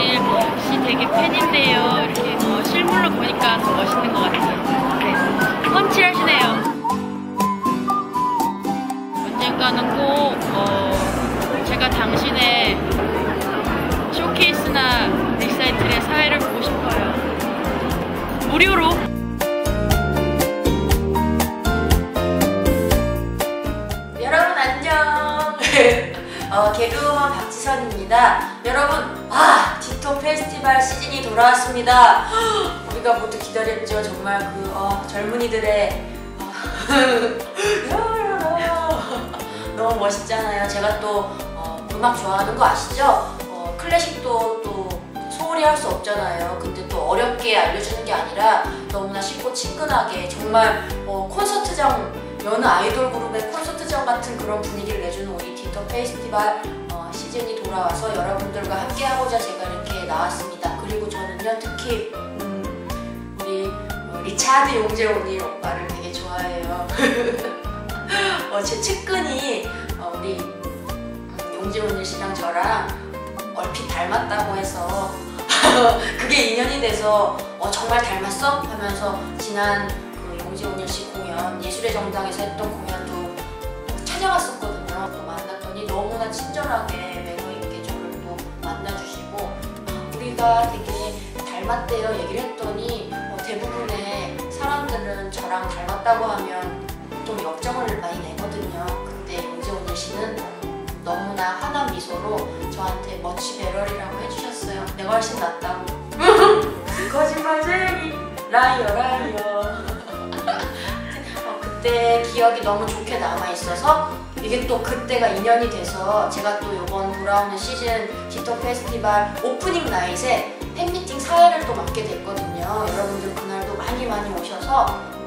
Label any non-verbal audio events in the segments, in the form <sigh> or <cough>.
용재원일 씨 되게 팬인데요. 이렇게 어, 실물로 보니까 더 멋있는 것 같아요. 네. 펀치하시네요. 언젠가는 꼭 어, 제가 당신의 쇼케이스나 리사이틀의 사회를 보고 싶어요. 무료로. 어, 개그우먼 박지선입니다. 여러분, 아 디토 페스티벌 시즌이 돌아왔습니다. <gasps> 우리가 모두 기다렸죠. 정말 그 어, 젊은이들의 어, <laughs> <laughs> 너무 멋있잖아요. 제가 또 어, 음악 좋아하는 거 아시죠? 어, 클래식도 또 소홀히 할 수 없잖아요. 근데 또 어렵게 알려주는 게 아니라 너무나 쉽고 친근하게 정말 어, 콘서트장 여느 아이돌 그룹의 콘서트장 같은 그런 분위기를 내주는 우리 디토 페스티벌 어, 시즌이 돌아와서 여러분들과 함께하고자 제가 이렇게 나왔습니다. 그리고 저는요 특히 음, 우리 어, 리차드 용재원이 오빠를 되게 좋아해요. <laughs> 어, 제 측근이 어, 우리 음, 용재원일 씨랑 저랑 얼핏 닮았다고 해서 <laughs> 그게 인연이 돼서 어, 정말 닮았어? 하면서 지난 그 용지온일 씨 공연 예술의 정당에서 했던 공연도 찾아갔었거든요. 또 만났더니 너무나 친절하게 매너 있게 저를 또 만나주시고 우리가 되게 닮았대요 얘기를 했더니 어, 대부분의 사람들은 저랑 닮았다고 하면 좀 역정을 많이 내거든요. 근데 용지온일 씨는 너무나 환한 미소로 저한테 멋지 배럴이라고 해주셨어요. 내가 훨씬 낫다고. <laughs> 거짓말쟁이 라이어 라이어. <laughs> 어, 그때 기억이 너무 좋게 남아 있어서 이게 또 그때가 인연이 돼서 제가 또 이번 돌아오는 시즌 디토 페스티벌 오프닝 나잇에 팬미팅 사회를 또 맡게 됐거든요. 여러분들 그날도 많이 많이 오셔서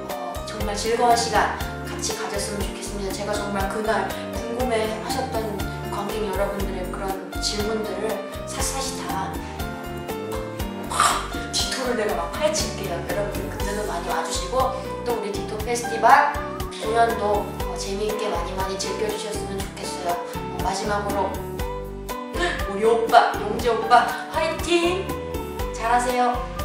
어, 정말 즐거운 시간 같이 가졌으면 좋겠습니다. 제가 정말 그날 궁금해 하셨던 관객 여러분들의 그런 질문들을 사사시 다 디토를 내가 막 파헤칠게요. 여러분들 그때도 많이 와주시고 또 우리 디토 페스티벌 공연도 어, 재미있게 많이 많이 즐겨주셨으면 좋겠어요. 어, 마지막으로 우리 오빠 용재 오빠 화이팅! 잘하세요.